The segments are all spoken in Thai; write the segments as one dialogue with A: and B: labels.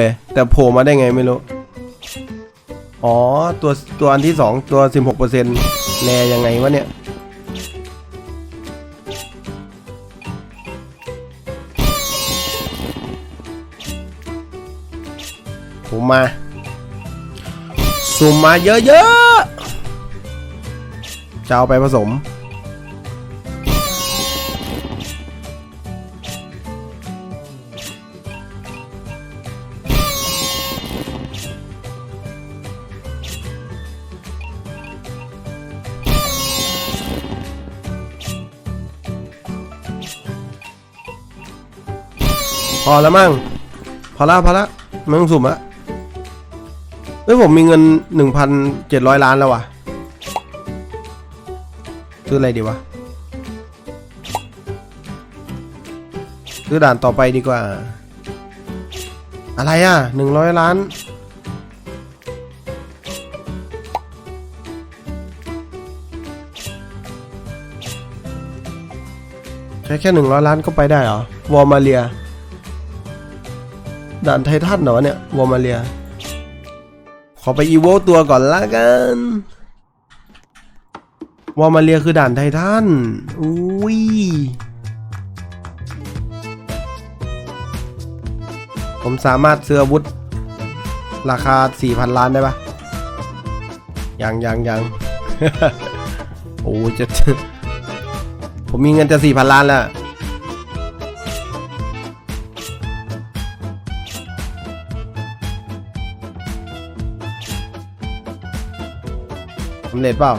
A: เลยแต่โผล่มาได้ไงไม่รู้ อ๋อ ตัวตัวอันที่สองตัวสิบหกเปอร์เซ็นต์แลยังไงวะเนี่ย ผมมาสุ่มมาเยอะๆจะเอาไปผสม พอแล้วมั้งพอละพอละไม่ต้องสุ่มละเฮ้ยผมมีเงินหนึ่งพันเจ็ดร้อยล้านแล้ววะซื้ออะไรดีวะซื้อด่านต่อไปดีกว่า อะไรอะหนึ่งร้อยล้านใช้แค่หนึ่งร้อยล้านก็ไปได้เหรอ วอร์มาเลีย ด่านไททันเหรอวะเนี่ยวอร์มาเลีย ขอไปอีโวตัวก่อนละกันวอร์มาเลียคือด่านไททันอุ้ยผมสามารถซื้ออาวุธ ราคา 4,000 ล้านได้ปะยังยังยังโอ้จะ ผมมีเงินจะ 4,000 ล้านแล้ว สำเร็จเปล่า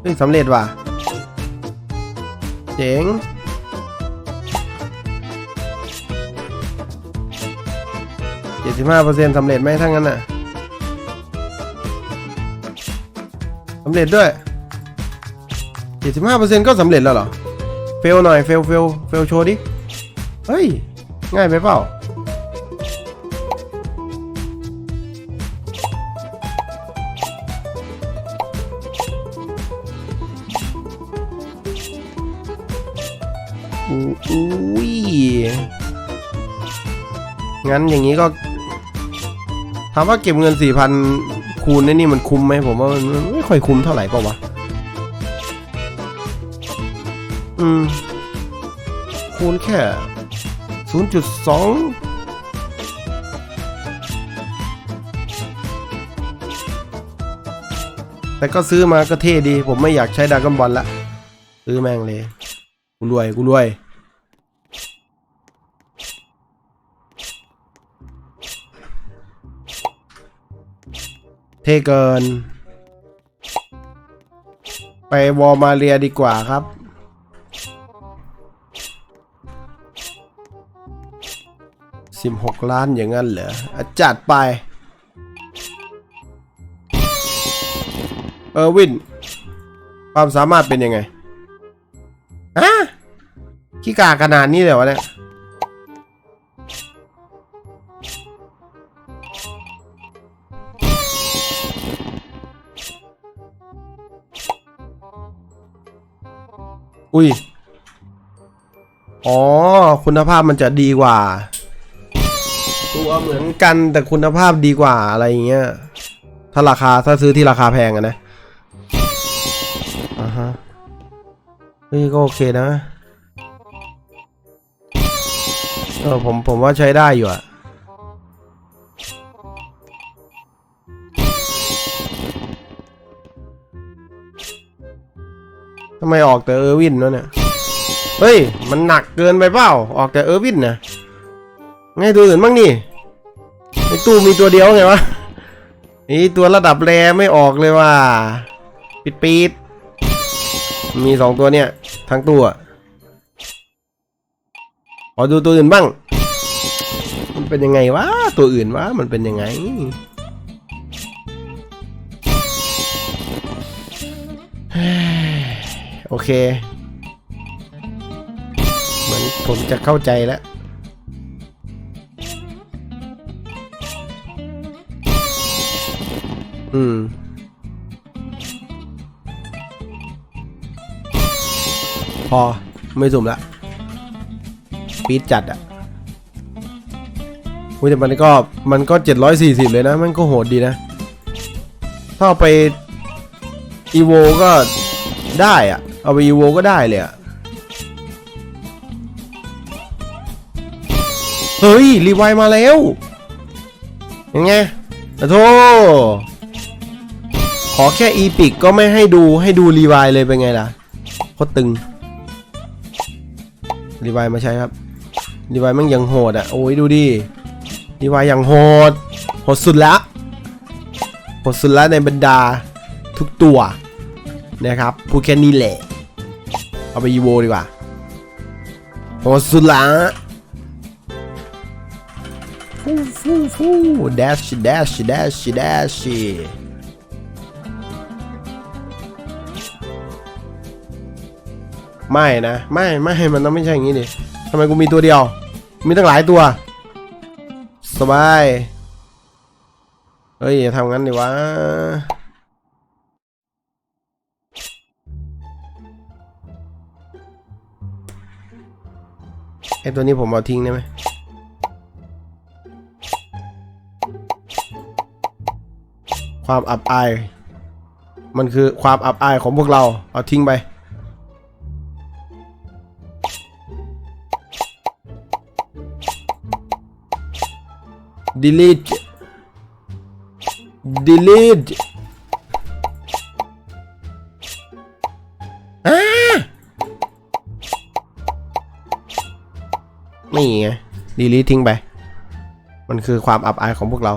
A: เฮ้ยสำเร็จว่ะ เจ๋ง เจ็ดสิบห้าเปอร์เซ็นต์สำเร็จไหมทั้งนั้นน่ะสำเร็จด้วยเจ็ดสิบห้าเปอร์เซ็นต์ก็สำเร็จแล้วเหรอ เฟลหน่อย เฟลเฟลเฟลโชว์ดิ เฮ้ย ง่ายไปเปล่า งั้นอย่างนี้ก็ถามว่าเก็บเงินสี่พันคูณในนี่มันคุ้มไหมผมว่ามันไม่ค่อยคุ้มเท่าไหร่เปล่าวะ อืม คูณแค่ศูนย์จุดสองแต่ก็ซื้อมาก็เท่ดี ผมไม่อยากใช้ดากอนบอลละ ซื้อแม่งเลย กูรวย กูรวย เท่เกิน ไปวอมาเรียดีกว่าครับ สิบหกล้านอย่างนั้นเหรออจัดไป เออร์วิน ความสามารถเป็นยังไงฮะขี้กากขนาดนี้เลยวะเนี่ย อุ้ย อ๋อ คุณภาพมันจะดีกว่า ตัวเหมือนกันแต่คุณภาพดีกว่าอะไรเงี้ย ถ้าราคาถ้าซื้อที่ราคาแพงอะนะ อ่าฮะเฮ้ยก็โอเคนะ เออผมผมว่าใช้ได้อยู่อะ ทำไมออกแต่เออร์วินวะเนี่ย เฮ้ย มันหนักเกินไปเปล่า ออกแต่เออร์วินนะไงตัวอื่นบ้างนี่ในตู้มีตัวเดียวไงวะ นี่ตัวระดับแรไม่ออกเลยว่าปิดปีดมีสองตัวเนี่ย ทั้งตัวขอดูตัวอื่นบ้าง มันเป็นยังไงวะ ตัวอื่นวะ มันเป็นยังไงเฮ้ โอเค เหมือนผมจะเข้าใจแล้วอืม พอไม่สุ่มละปีดจัดอะอุ้ยแต่มันก็มันก็เจ็ดร้อยสี่สิบเลยนะ มันก็โหดดีนะ ถ้าเอาไป อีโวก็ได้อะ เอาไปอีโวก็ได้เลยอะเฮ้ย รีไวมาแล้วยังไงอโทษขอแค่อีพิกก็ไม่ให้ดูให้ดูรีไวเลยเป็นไงล่ะโคตรตึง รีไวมาใช้ครับ รีไวมันยังโหดอะ โอ้ยดูดิ รีไวล์ยังโหด โหดสุดละโหดสุดละในบรรดาทุกตัวนะครับพูดแค่นี้แหละ เอาไปยีโวดีกว่าโหดสุดละฟูฟูฟูแดชแดชแดชแดชไม่นะ ไม่ไม่มันต้องไม่ใช่อย่างนี้ดิทำไมกูมีตัวเดียว มีตั้งหลายตัว สบาย เฮ้ยอย่าทำงั้นดิวะ ไอตัวนี้ผมเอาทิ้งได้ไหมความอับอาย มันคือความอับอายของพวกเรา เอาทิ้งไป delete delete นี่ไง delete ทิ้งไป มันคือความอับอายของพวกเรา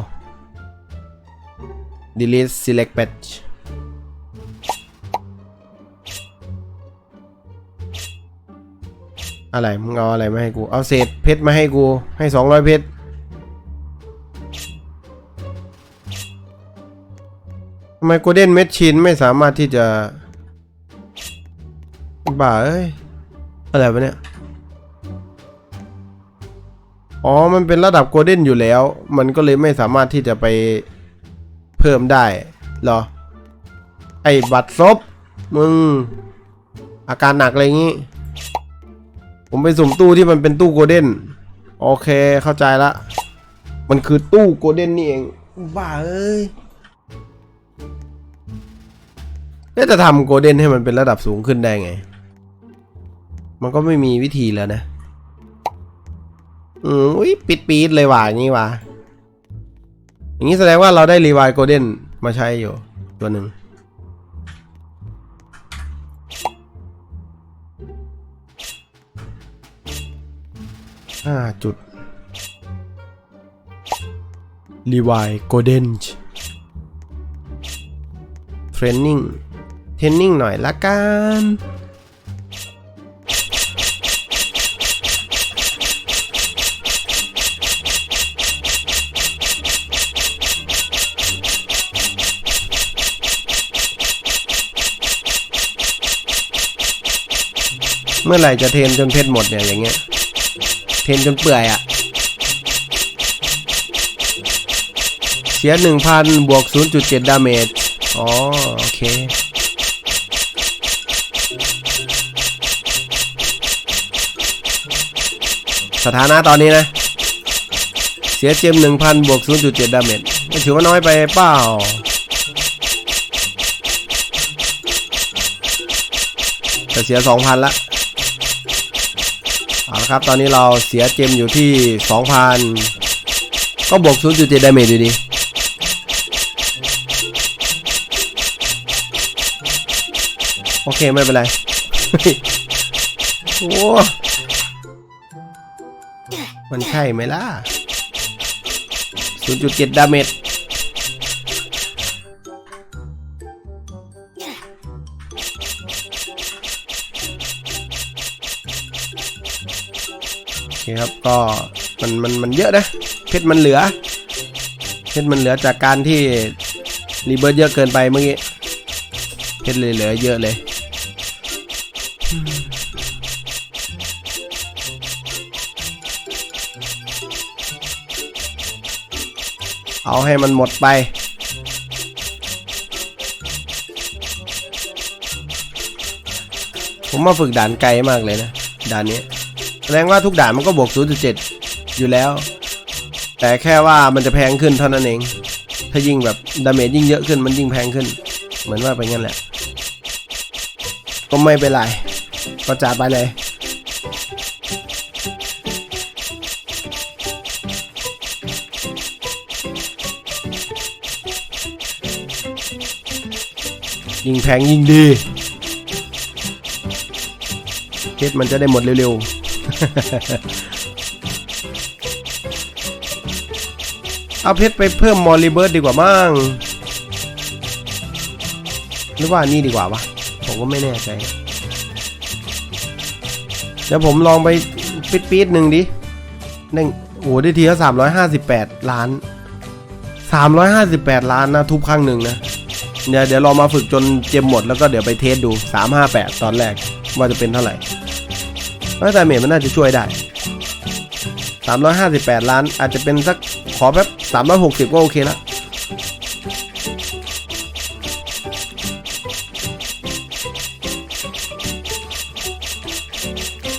A: delete select patch อะไร มึงเอาอะไรมาให้กู เอาเศษเพชรมาให้กู ให้สองร้อยเพชร ทำไมโกลเด้นเมชชินไม่สามารถที่จะบ้าเอ้ย อะไรวะเนี่ย อ๋อ มันเป็นระดับโกลเด้นอยู่แล้ว มันก็เลยไม่สามารถที่จะไปเพิ่มได้หรอ ไอ้บัตรซบมึง อาการหนักอะไรงี้ ผมไปสุ่มตู้ที่มันเป็นตู้โกลเด้น โอเคเข้าใจละ มันคือตู้โกลเด้นนี่เอง บ้าเอ้ยแล้วจะทำโกลเด้นให้มันเป็นระดับสูงขึ้นได้ไง มันก็ไม่มีวิธีแล้วนะ อืมอุ้ยปิดปีดเลยว่ะอย่างนี้ว่ะอย่างนี้แสดงว่าเราได้รีวล์โกลเด้นมาใช้อยู่ตัวหนึ่งห้าจุดรีวล์โกลเด้นเทรนนิ่งเทรนนิ่งหน่อยละกัน เมื่อไหร่จะเทนจนเพชรหมดเนี่ยอย่างเงี้ย เทนจนเปื่อยอะ่ะ เสียหนึ่งพันบวก 0.7 ดาเมจ อ๋อ โอเค สถานะตอนนี้นะ เสียเจมหนึ่งพันบวก 0.7 ดาเมจไม่ถือว่าน้อยไปเปล่าจะเสีย 2,000ละ เอาละครับ ตอนนี้เราเสียเจมอยู่ที่ 2,000 ก็บวก 0.7ดาเมจอยู่ดี โอเค ไม่เป็นไร โอ้ มันใช่ไหมล่ะ 0.7 ดาเมจ โอเคครับก็มันมันมันเยอะนะเพชรมันเหลือเพชรมันเหลือจากการที่รีเบิร์ตเยอะเกินไปเมื่อกี้เพชรเลยเหลือเยอะเลยเอาให้มันหมดไป ผมมาฝึกด่านไกลมากเลยนะ ด่านนี้ แสดงว่าทุกด่านมันก็บวก 0.7 อยู่แล้ว แต่แค่ว่ามันจะแพงขึ้นเท่านั้นเอง ถ้ายิ่งแบบดาเมจยิ่งเยอะขึ้นมันยิ่งแพงขึ้น เหมือนว่าเป็นงั้นแหละ ก็ไม่เป็นไร ก็จ่ายไปเลยยิ่งแพงยิ่งดีเพชรมันจะได้หมดเร็วๆ เอาเพชรไปเพิ่มมอลลีเบิร์ดดีกว่ามั้งหรือว่านี่ดีกว่าวะ ผมก็ไม่แน่ใจ เดี๋ยวผมลองไปปิดปีดหนึ่งดิหนึ่งโอ้โหได้ทีละสามร้อยห้าสิบแปดล้านสามร้อยห้าสิบแปดล้านนะทุบครั้งหนึ่งนะ เดี๋ยวเดี๋ยวเรามาฝึกจนเจมหมดแล้วก็เดี๋ยวไปเทสดู358ตอนแรกว่าจะเป็นเท่าไหร่ แต่เมจมันน่าจะช่วยได้ 358 ล้านอาจจะเป็นสักขอแป๊บ360 ก็โอเคละ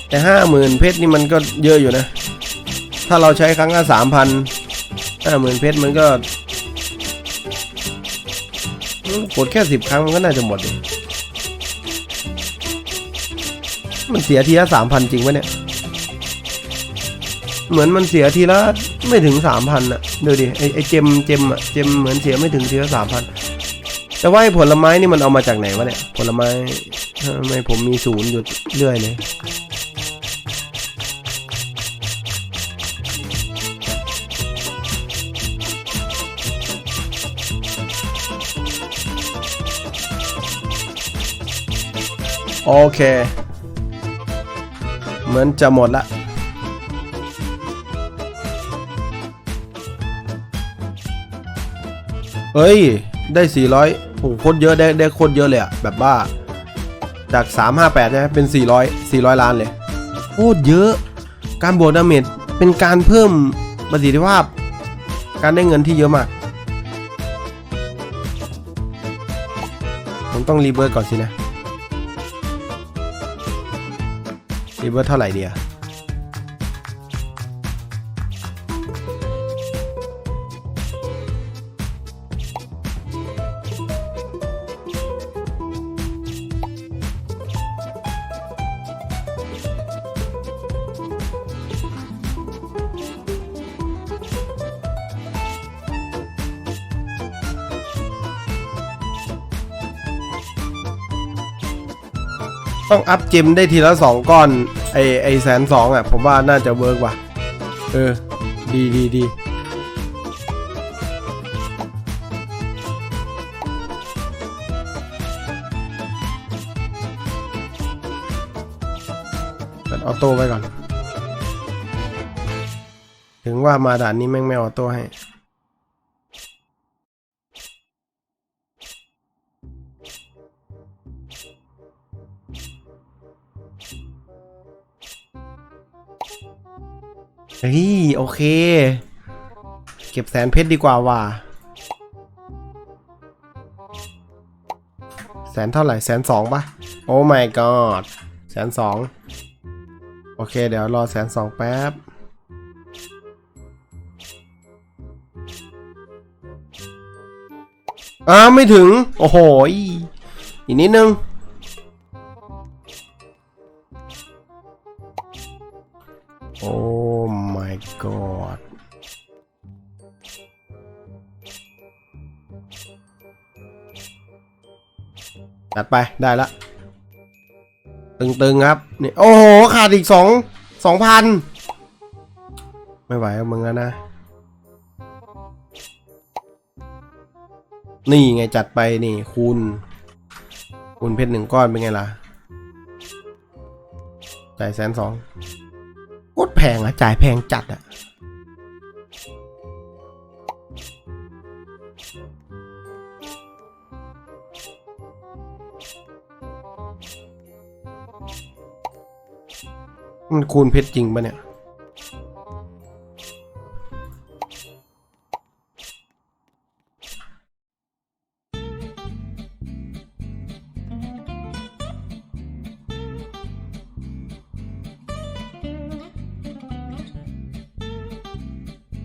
A: แต่ห้าหมื่นเพชรนี่มันก็เยอะอยู่นะ ถ้าเราใช้ครั้งละสามพันห้าหมื่นเพชรมันก็กดแค่สิบครั้งมันก็น่าจะหมดเลย มันเสียทีละสามพันจริงปะเนี่ย เหมือนมันเสียทีละไม่ถึงสามพันอะดูดิไอไอเจมเจมอะเจมเหมือนเสียไม่ถึงทีละสามพันแต่ว่าไอผลไม้นี่มันเอามาจากไหนวะเนี่ย ผลไม้ทำไมผมมีศูนย์อยู่เรื่อยเลยโอเค เหมือนจะหมดละ เฮ้ย ได้ 400โหโคตรเยอะได้ได้โคตรเยอะเลยอะแบบว่า จาก 358ใช่ไหมเป็น 400 400 ล้านเลย โคตรเยอะ การบวกดาเมจเป็นการเพิ่มประสิทธิภาพ การได้เงินที่เยอะมาก ผมต้องรีเบิร์ตก่อนสินะ เวอร์เท่าไหร่เดีย ต้องอัพเจมได้ทีละสองก้อนไอไอแสนสองอะ ผมว่าน่าจะเวิร์กว่ะ เออ ดีดีดีเปิดออโต้ไว้ก่อน ถึงว่ามาด่านนี้แม่งไม่ออโต้ให้ เฮ้ยโอเค เก็บแสนเพชรดีกว่าว่ะแสนเท่าไหร่แสนสองปะโอ้ my god แสนสองโอเค เดี๋ยวรอแสนสองแป๊บ อ้าว ไม่ถึง โอ้โห อีอีกนิดนึง ไปได้ละ ตึงๆครับนี่โอ้โห ขาดอีกสองสองพันไม่ไหวมึงแล้วนะ นี่ไงจัดไปนี่คูณคูณเพชรหนึ่งก้อนเป็นไงล่ะจ่ายแสนสองโคตรแพงอะจ่ายแพงจัดอะ มันคูณเพชรจริงปะเนี่ย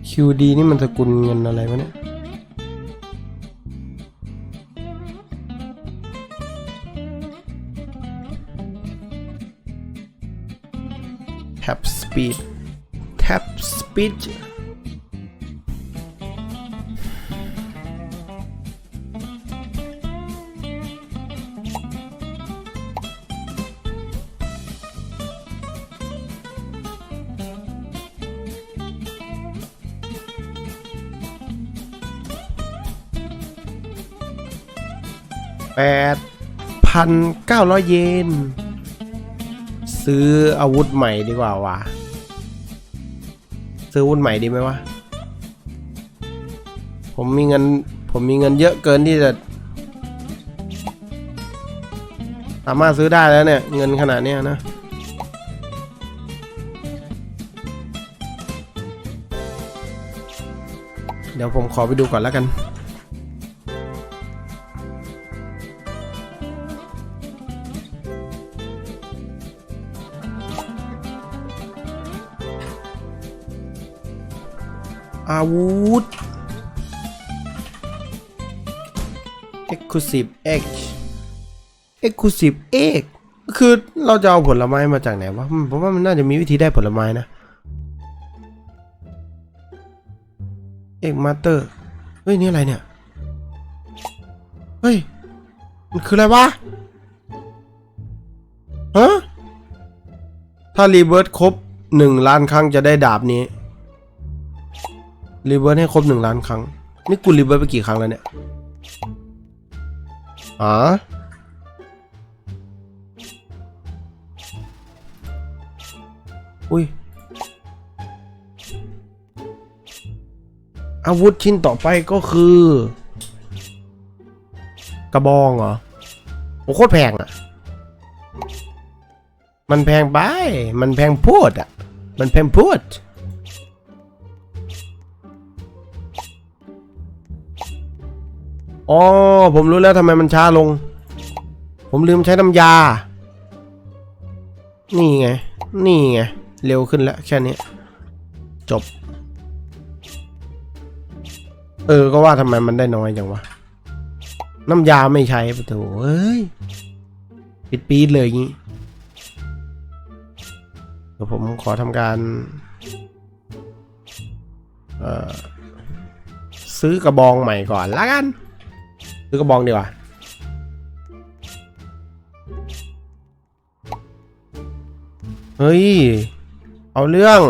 A: คิวดีนี่มันสกุลเงินอะไรวะเนี่ย speed Tap speed แปดพันเก้าร้อยเยน ซื้ออาวุธใหม่ดีกว่าวะ ซื้ออาวุธใหม่ดีไหมวะ ผมมีเงิน ผมมีเงินเยอะเกินที่จะสามารถซื้อได้แล้วเนี่ย เงินขนาดเนี้ยนะ เดี๋ยวผมขอไปดูก่อนแล้วกัน อาวุธ Exclusive X Exclusive X คือเราจะเอาผลไม้มาจากไหนวะผมว่ามันน่าจะมีวิธีได้ผลไม้นะ X Master เฮ้ย นี่อะไรเนี่ย เฮ้ย มันคืออะไรวะฮะถ้ารีเวิร์สครบหนึ่งล้านครั้งจะได้ดาบนี้ รีเวิร์สให้ครบหนึ่งล้านครั้ง นี่กูรีเวิร์สไปกี่ครั้งแล้วเนี่ยอ๋ออุ้ย อาวุธชิ้นต่อไปก็คือ กระบองเหรอ โอ้โคตรแพงอะมันแพงไป มันแพงพูดอะ มันแพงพูด อ๋อผมรู้แล้วทำไมมันช้าลง ผมลืมใช้น้ำยา นี่ไง นี่ไง เร็วขึ้นแล้วแค่นี้ จบ เออ ก็ว่าทำไมมันได้น้อยจังวะ น้ำยาไม่ใช้ปะโถเอ้ย ปิดปีดเลยงงี้เดี๋ยวผมขอทำการ เอ่อซื้อกระบองใหม่ก่อนละกัน ซื้อกระบองดีกว่าเฮ้ย เอาเรื่อง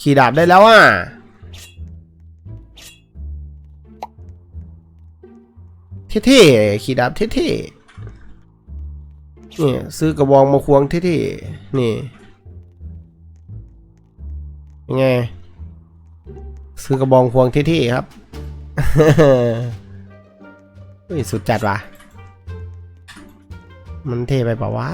A: ขี่ดาบได้แล้วอะ เท่ๆ ขี่ดาบเท่ๆ นี่ซื้อกระบองมาควงเท่ๆ นี่ยังไง ซื้อกระบองควงเท่ๆ ครับ ฮ้ยสุดจัดว่ะมันเทไปเปล่าวะ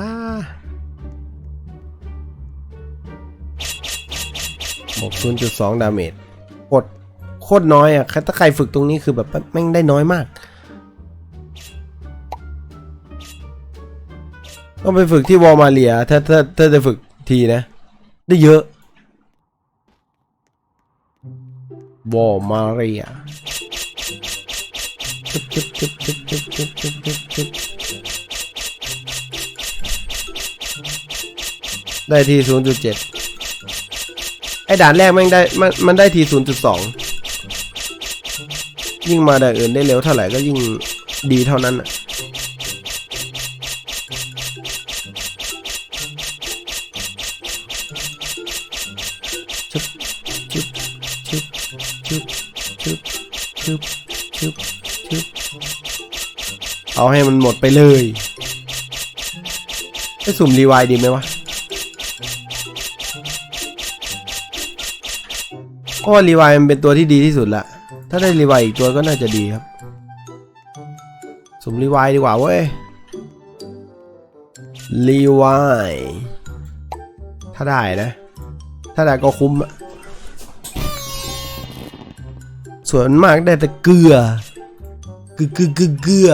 A: บวก0.2ดาเมจกดโคตรน้อยอะ ถ้าใครฝึกตรงนี้คือแบบแม่งได้น้อยมาก ต้องไปฝึกที่วอลมาเลีย ถ้าถ้าถ้าจะฝึกทีนะ ได้เยอะวอลมาเลีย จึ๊บจึ๊บจึ๊บจึ๊บจึ๊บจึ๊บจึ๊บจึ๊บจึ๊บได้ทีศูนย์จุดเจ็ดไอ้ด่านแรกมันได้มันมันได้ทีศูนย์จุดสองยิ่งมาด่านอื่นได้เร็วเท่าไหร่ก็ยิ่งดีเท่านั้นอะ เอาให้มันหมดไปเลยจะสุ่มรีไวายดีไหมวะเพราะว่ารีไวายมันเป็นตัวที่ดีที่สุดละ ถ้าได้รีไวายอีกตัวก็น่าจะดีครับ สุ่มรีไวายดีกว่าเว้ย รีไวาย ถ้าได้นะ ถ้าได้ก็คุ้มอะส่วนมากได้แต่เกลือ เกลือเกลือเกลือ